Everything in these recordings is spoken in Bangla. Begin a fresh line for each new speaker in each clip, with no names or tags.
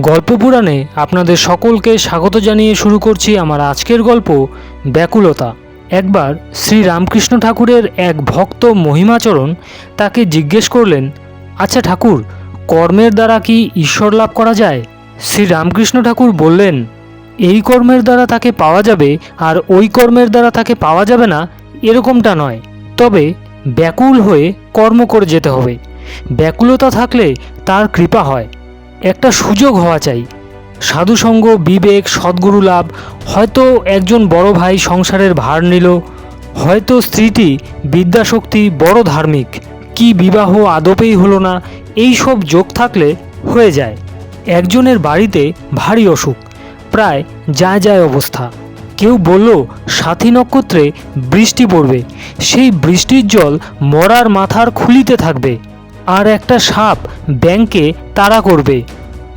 গল্প পুরাণে আপনাদের সকলকে স্বাগত জানিয়ে শুরু করছি আমার আজকের গল্প, ব্যাকুলতা। একবার শ্রী রামকৃষ্ণ ঠাকুরের এক ভক্ত মহিমাচরণ তাকে জিজ্ঞেস করলেন আচ্ছা ঠাকুর, কর্মের দ্বারা কি ঈশ্বর লাভ করা যায়? শ্রী রামকৃষ্ণ ঠাকুর বললেন, এই কর্মের দ্বারা তাকে পাওয়া যাবে আর ওই কর্মের দ্বারা তাকে পাওয়া যাবে না, এরকমটা নয়। তবে ব্যাকুল হয়ে কর্ম করে যেতে হবে। ব্যাকুলতা থাকলে তার কৃপা হয়। একটা সুযোগ হওয়া চাই। সাধুসঙ্গ, বিবেক, সদ্গুরু লাভ, হয়তো একজন বড় ভাই সংসারের ভার নিল, হয়তো স্ত্রীটি বিদ্যাশক্তি বড় ধার্মিক, কি বিবাহ আদপেই হলো না, এই সব যোগ থাকলে হয়ে যায়। একজনের বাড়িতে ভারী অসুখ, প্রায় যায় যায় অবস্থা। কেউ বলল, সাথী নক্ষত্রে বৃষ্টি পড়বে, সেই বৃষ্টির জল মরার মাথার খুলিতে থাকবে। আর একটা সাপ ব্যাংকে তাড়া করবে।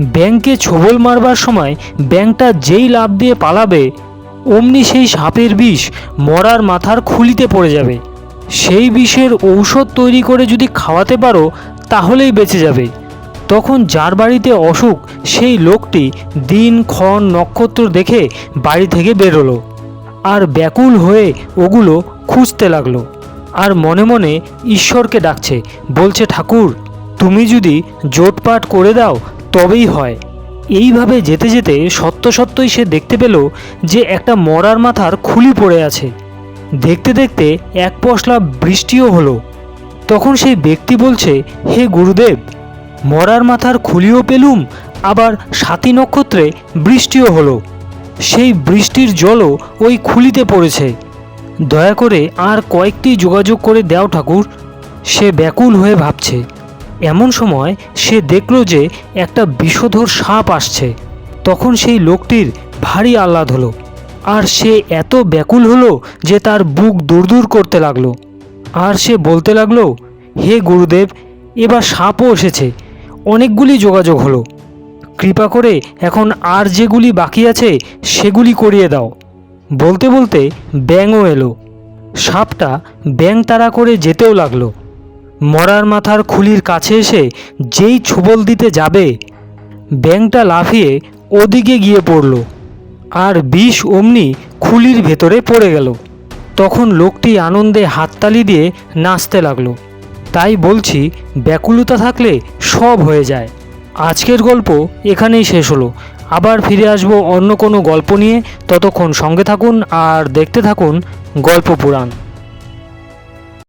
ব্যাংকে ছোবল মারবার সময় ব্যাংকটা যেই লাভ দিয়ে পালাবে, অমনি সেই সাপের বিষ মরার মাথার খুলিতে পড়ে যাবে। সেই বিষের ঔষধ তৈরি করে যদি খাওয়াতে পারো, তাহলেই বেঁচে যাবে। তখন যার বাড়িতে অসুখ, সেই লোকটি দিন, ক্ষণ, নক্ষত্র দেখে বাড়ি থেকে বেরোলো আর ব্যাকুল হয়ে ওগুলো খুঁজতে লাগল। আর মনে মনে ঈশ্বরকে ডাকছে, বলছে, ঠাকুর, তুমি যদি জোটপাট করে দাও, তবেই হয়। এইভাবে যেতে যেতে সত্য সত্যই সে দেখতে পেল যে একটা মরার মাথার খুলি পড়ে আছে। দেখতে দেখতে এক পশলা বৃষ্টিও হলো। তখন সেই ব্যক্তি বলছে, হে গুরুদেব, মরার মাথার খুলিও পেলুম, আবার সাতী নক্ষত্রে বৃষ্টিও হলো। সেই বৃষ্টির জলও ওই খুলিতে পড়েছে। দয়া করে আর কয়েকটি যোগাযোগ করে দেও ঠাকুর, সে ব্যাকুল হয়ে ভাবছে। এমন সময় সে দেখল যে একটা বিষধর সাপ আসছে। তখন সেই লোকটির ভারী আহ্লাদ হলো আর সে এত ব্যাকুল হলো যে তার বুক দূর করতে লাগল। আর সে বলতে লাগল, হে গুরুদেব, এবার সাপও এসেছে। অনেকগুলি যোগাযোগ হলো। কৃপা করে এখন আর যেগুলি বাকি আছে সেগুলি করিয়ে দাও। বলতে বলতে ব্যাঙও এলো। সাপটা ব্যাং তাড়া করে যেতেও লাগল। মরার মাথার খুলির কাছে এসে যেই ছোবল দিতে যাবে ব্যাংটা লাফিয়ে ওদিকে গিয়ে পড়ল আর বিষ অমনি খুলির ভেতরে পড়ে গেল। তখন লোকটি আনন্দে হাততালি দিয়ে নাচতে লাগল। তাই বলছি, ব্যাকুলতা থাকলে সব হয়ে যায়। আজকের গল্প এখানেই শেষ হলো। আবার ফিরে আসব অন্য কোনো গল্প নিয়ে। ততক্ষণ সঙ্গে থাকুন আর দেখতে থাকুন গল্প পুরাণ।